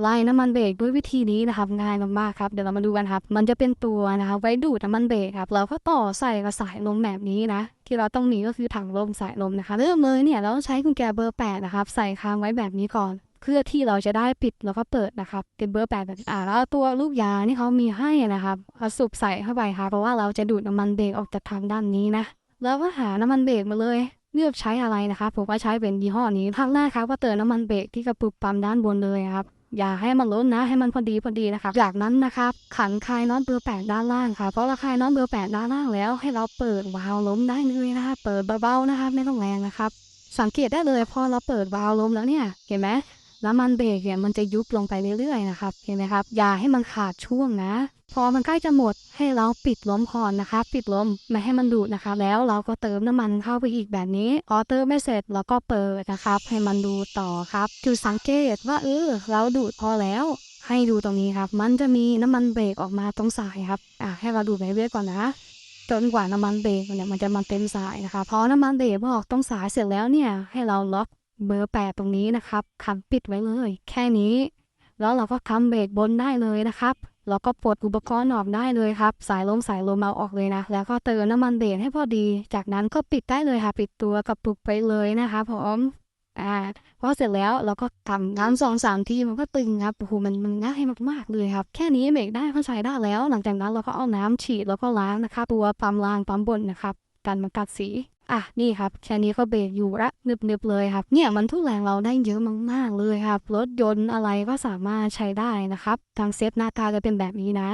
ไล่น้ำมันเบรกด้วยวิธีนี้นะครับง่ายมากๆครับเดี๋ยวเรามาดูกันครับ มันจะเป็นตัวนะครับไว้ดูดน้ำมันเบรกครับเราก็ต่อใส่กับสายลมแบบนี้นะ ที่เราต้องมีก็คือถังลมสายลมนะคะ เริ่มเลยเนี่ยเราต้องใช้กุญแจเบอร์แปดนะครับใส่ค้างไว้แบบนี้ก่อนเพื่อที่เราจะได้ปิดแล้วก็เปิดนะครับเป็นเบอร์แปดแบบอ่าแล้วตัวลูกยางที่เขามีให้นะครับเอาสูบใส่เข้าไปครับเพราะว่าเราจะดูดน้ำมันเบรกออกจากทางด้านนี้นะแล้วก็หาน้ำมันเบรกมาเลย เลือกใช้อะไรนะครับผมก็ใช้เป็นยี่ห้อนี้ข้างหน้าครับก็เติมน้ำมันเบรกที่กระปุกปั๊มด้านบนเลยครับ อย่าให้มันล้นนะ ให้มันพอดีพอดีนะครับจากนั้นนะครับขันคลายน็อตเบอร์แปดด้านล่างค่ะเพราะเราคลายน็อตเบอร์แปดด้านล่างแล้วให้เราเปิดวาล์วล้มได้เลยนะคะเปิดเบาๆนะคะไม่ต้องแรงนะครับสังเกตได้เลยพอเราเปิดวาล์วล้มแล้วเนี่ยเห็นไหม น้ำมันเบรกเนี่ยมันจะยุบลงไปเรื่อยๆนะครับเห็นไหมครับ อย่าให้มันขาดช่วงนะ พอมันใกล้จะหมดให้เราปิดลมก่อนนะคะปิดลมไม่ให้มันดูดนะคะแล้วเราก็เติมน้ำมันเข้าไปอีกแบบนี้พอเติมไม่เสร็จเราก็เปิดนะครับ ให้มันดูต่อครับจุดสังเกตว่าเออเราดูดพอแล้วให้ดูตรงนี้ครับ มันจะมีน้ำมันเบรกออกมาตรงสายครับอะให้เราดูไปเรื่อยๆก่อนนะจนกว่าน้ำมันเบรกเนี่ยมันจะมาเต็มสายนะคะพอน้ำมันเบรกออกตรงสายเสร็จแล้วเนี่ยให้เราล็อก เบอร์แปดตรงนี้นะครับคันปิดไว้เลย แค่นี้ แล้วเราก็คำเบรกบนได้เลยนะครับแล้วก็ปลดอุปกรณ์ออกได้เลยครับ สายลมสายลมเอาออกเลยนะ แล้วก็เติมน้ำมันเบรกให้พอดี จากนั้นก็ปิดได้เลยค่ะ ปิดตัวกระปุกไปเลยนะคะผมอ่าพอเสร็จแล้วเราก็ทำงานสองสามทีมันก็ตึงครับโอ้โหมันมันง่ายมากๆเลยครับ แค่นี้เบรกได้ก็ใช้ได้แล้ว หลังจากนั้นเราก็เอาน้ำฉีดแล้วก็ล้างนะคะตัวปั๊มล่างปั๊มบนนะครับกันมันกัดสี อะนี่ครับแค่นี้ก็เบรกอยู่ละนึบๆเลยครับ เนี่ยมันทุกแรงเราได้เยอะมากๆเลยครับ รถยนต์อะไรก็สามารถใช้ได้นะครับทางเซฟหน้าตาจะเป็นแบบนี้นะ